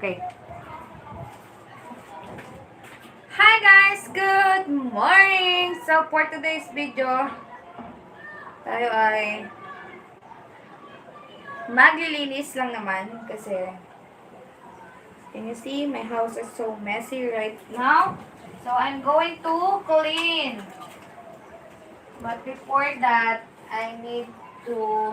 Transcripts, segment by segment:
Okay. Hi guys! Good morning! So for today's video, tayo ay maglilinis lang naman kasi can you see my house is so messy right now? So I'm going to clean. But before that, I need to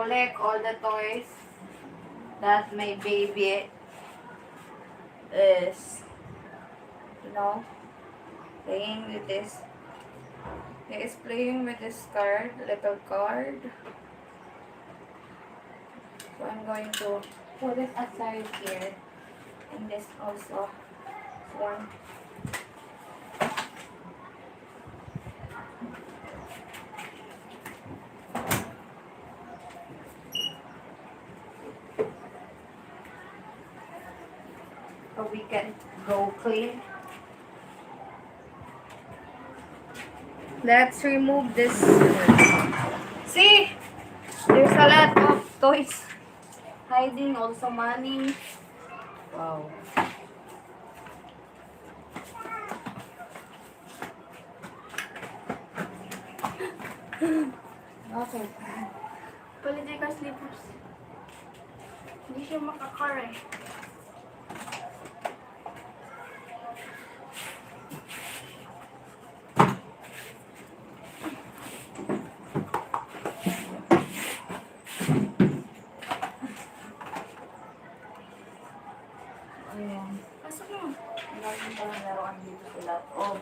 collect all the toys that my baby is, you know, playing with this. He is playing with this card, little card. So I'm going to put it aside here. And this also. One. So we can go clean. Let's remove this. See? There's a lot of toys hiding, also money. Wow. Okay. Palitin ka slippers. Hindi siya makakar eh. Ayan. Pasok mo. Ang dami pa ng laruan dito sa lahat. Oh.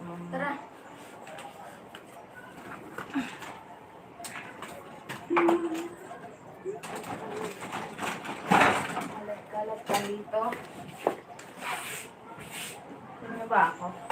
Um, Tara. Kalat-kalat pa dito. Ano ba ako?